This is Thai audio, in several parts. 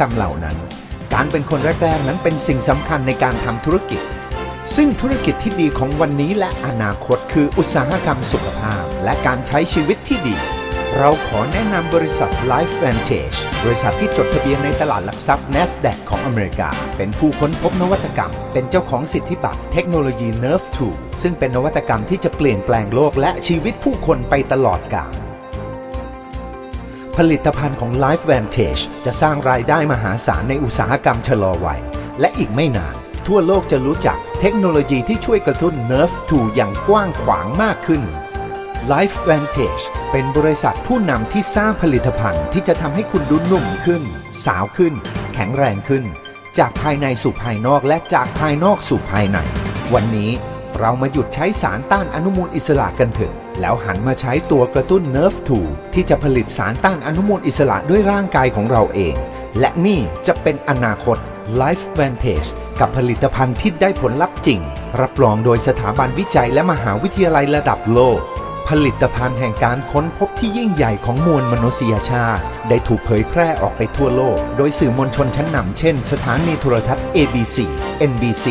กรรมเหล่านั้น การเป็นคนแรกๆนั้นเป็นสิ่งสำคัญในการทำธุรกิจ ซึ่งธุรกิจที่ดีของวันนี้และอนาคตคืออุตสาหกรรมสุขภาพ และการใช้ชีวิตที่ดี เราขอแนะนำบริษัท Life Vantage บริษัทที่จดทะเบียนในตลาดหลักทรัพย์ NASDAQ ของอเมริกา เป็นผู้ค้นพบนวัตกรรม เป็นเจ้าของสิทธิบัตรเทคโนโลยี Nerve 2ซึ่งเป็นนวัตกรรมที่จะเปลี่ยนแปลงโลกและชีวิตผู้คนไปตลอดกาล ผลิตภัณฑ์ของ Life Vantage จะสร้างรายได้มหาศาลในอุตสาหกรรมชะลอวัย และอีกไม่นาน ทั่วโลกจะรู้จักเทคโนโลยีที่ช่วยกระตุ้น Nerve 2อย่างกว้างขวางมากขึ้น Life Vantage เป็นบริษัทผู้นำที่สร้างผลิตภัณฑ์ที่จะทำให้คุณดูหนุ่มขึ้น สาวขึ้น แข็งแรงขึ้น จากภายในสู่ภายนอกและจากภายนอกสู่ภายใน วันนี้เรามาหยุดใช้สารต้านอนุมูลอิสระกันเถอะ แล้วหันมาใช้ตัวกระตุ้น Nerve 2ที่จะผลิตสารต้านอนุมูลอิสระด้วยร่างกายของเราเอง และนี่จะเป็นอนาคต Life Vantage กับผลิตภัณฑ์ที่ได้ผลลัพธ์จริง รับรองโดยสถาบันวิจัยและมหาวิทยาลัยระดับโลก ผลิตภัณฑ์แห่งการค้นพบที่ยิ่งใหญ่ของมวลมนุษยชาติ ได้ถูกเผยแพร่ออกไปทั่วโลก โดยสื่อมวลชนชั้นนำเช่น สถานีโทรทัศน์ ABC NBC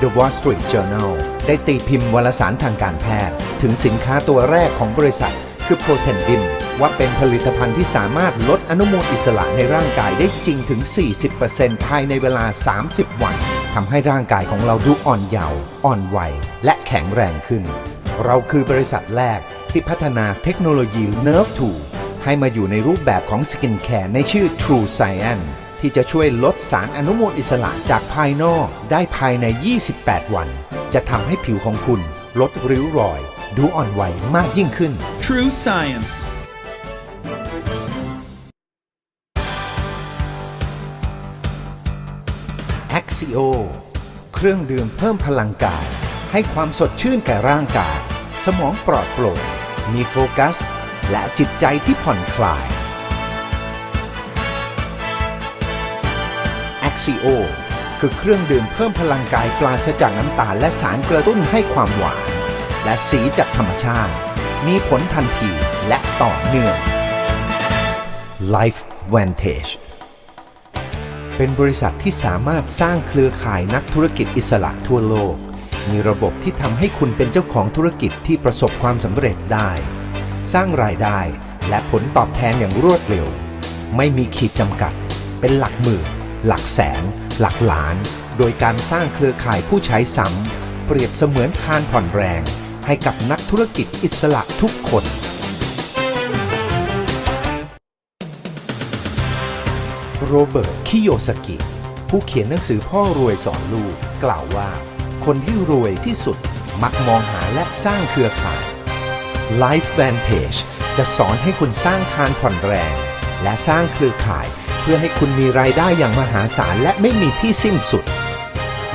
The Wall Street Journal ได้ตีพิมพ์วารสารทางการแพทย์ ถึงสินค้าตัวแรกของบริษัท คือ Protendin ว่าเป็นผลิตภัณฑ์ที่สามารถลดอนุมูลอิสระในร่างกายได้จริงถึง 40%ภายในเวลา 30 วันทำให้ร่างกายของเราดูอ่อนเยาว์อ่อนวัยและแข็งแรงขึ้น เราคือบริษัทแรกที่พัฒนาเทคโนโลยี Nerve 2 ให้มาอยู่ในรูปแบบของสกินแคร์ในชื่อ True Science ที่จะช่วยลดสารอนุมูลอิสระจากภายนอกได้ภายใน 28 วัน จะทำให้ผิวของคุณลดริ้วรอย ดูอ่อนไหวมากยิ่งขึ้น True Science. Axio เครื่องดื่มเพิ่มพลังกาย ให้ความสดชื่นแก่ร่างกาย สมองปลอดโปร่งมีโฟกัส และจิตใจที่ผ่อนคลาย Axio คือ คือเครื่องดื่มเพิ่มพลังกายปราศจากน้ำตาลและสารกระตุ้นให้ความหวาน และสีจากธรรมชาติ มีผลทันทีและต่อเนื่อง Life Vantage เป็นบริษัทที่สามารถสร้างเครือข่ายนักธุรกิจอิสระทั่วโลก มีระบบที่ทำให้คุณเป็นเจ้าของธุรกิจที่ประสบความสำเร็จได้ สร้างรายได้และผลตอบแทนอย่างรวดเร็ว ไม่มีขีดจำกัด เป็นหลักหมื่นหลักแสน หลักล้าน โดยการสร้างเครือข่ายผู้ใช้ซ้ำเปรียบเสมือนคานผ่อนแรง ให้กับนักธุรกิจอิสระทุกคน โรเบิร์ต คิโยสกิ ผู้เขียนหนังสือพ่อรวยสอนลูก กล่าวว่า คนที่รวยที่สุดมักมองหาและสร้างเครือข่าย Life Vantage จะสอนให้คุณสร้างคานผ่อนแรง และสร้างเครือข่าย เพื่อให้คุณมีรายได้อย่างมหาศาลและไม่มีที่สิ้นสุด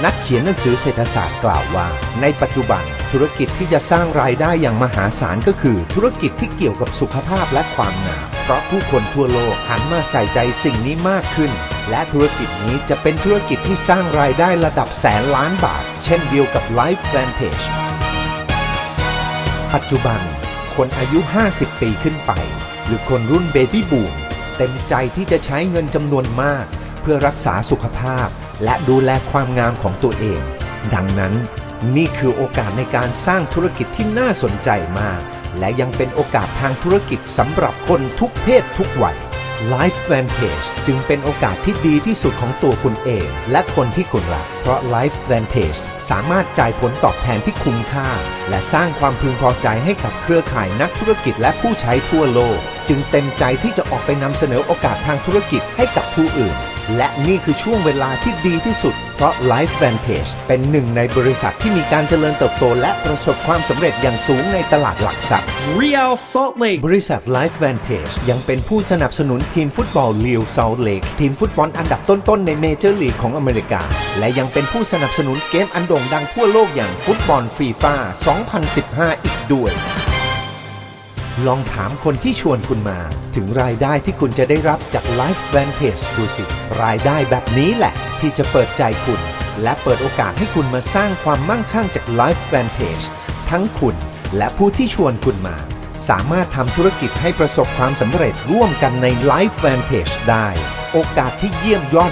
นักเขียนหนังสือเศรษฐศาสตร์กล่าวว่า ในปัจจุบันธุรกิจที่จะสร้างรายได้อย่างมหาศาลก็คือ ธุรกิจที่เกี่ยวกับสุขภาพและความงามเพราะผู้คนทั่วโลกหันมาใส่ใจสิ่งนี้มากขึ้น และธุรกิจนี้จะเป็นธุรกิจที่สร้างรายได้ระดับแสนล้านบาท เช่นเดียวกับ Life Vantage ปัจจุบันคนอายุ 50 ปีขึ้นไป หรือคนรุ่นเบบี้บูม เต็มใจที่จะใช้เงินจำนวนมาก เพื่อรักษาสุขภาพ และดูแลความงามของตัวเอง ดังนั้นนี่คือโอกาสในการสร้างธุรกิจที่น่าสนใจมาก และยังเป็นโอกาสทางธุรกิจสำหรับคนทุกเพศทุกวัย Life Vantage จึงเป็นโอกาสที่ดีที่สุดของตัวคุณเอง และคนที่คุณรัก เพราะ Life Vantage สามารถจ่ายผลตอบแทนที่คุ้มค่า และสร้างความพึงพอใจให้กับเครือข่ายนักธุรกิจและผู้ใช้ทั่วโลก จึงเต็มใจที่จะออกไปนำเสนอโอกาสทางธุรกิจให้กับผู้อื่น และนี่คือช่วงเวลาที่ดีที่สุด เพราะ Life Vantage เป็นหนึ่งในบริษัทที่มีการเจริญเติบโต และประสบความสำเร็จอย่างสูงในตลาดหลักทรัพย์ Real Salt Lake. บริษัท Life Vantage ยังเป็นผู้สนับสนุนทีมฟุตบอลลิวเซาเลกทีมฟุตบอลอันดับต้นๆในเมเจอร์ลีกของอเมริกา และยังเป็นผู้สนับสนุนเกมอันโด่งดังทั่วโลกอย่างฟุตบอลฟีฟ่า2015 อีกด้วย ลองถามคนที่ชวนคุณมา ถึงรายได้ที่คุณจะได้รับจาก Life Vantage ดูสิรายได้แบบนี้แหละ ที่จะเปิดใจคุณ และเปิดโอกาสให้คุณมาสร้างความมั่งคั่งจาก Life Vantage ทั้งคุณและผู้ที่ชวนคุณมา สามารถทำธุรกิจให้ประสบความสำเร็จร่วมกันใน Life Vantage ได้ โอโอกาสที่เยี่ยมยอด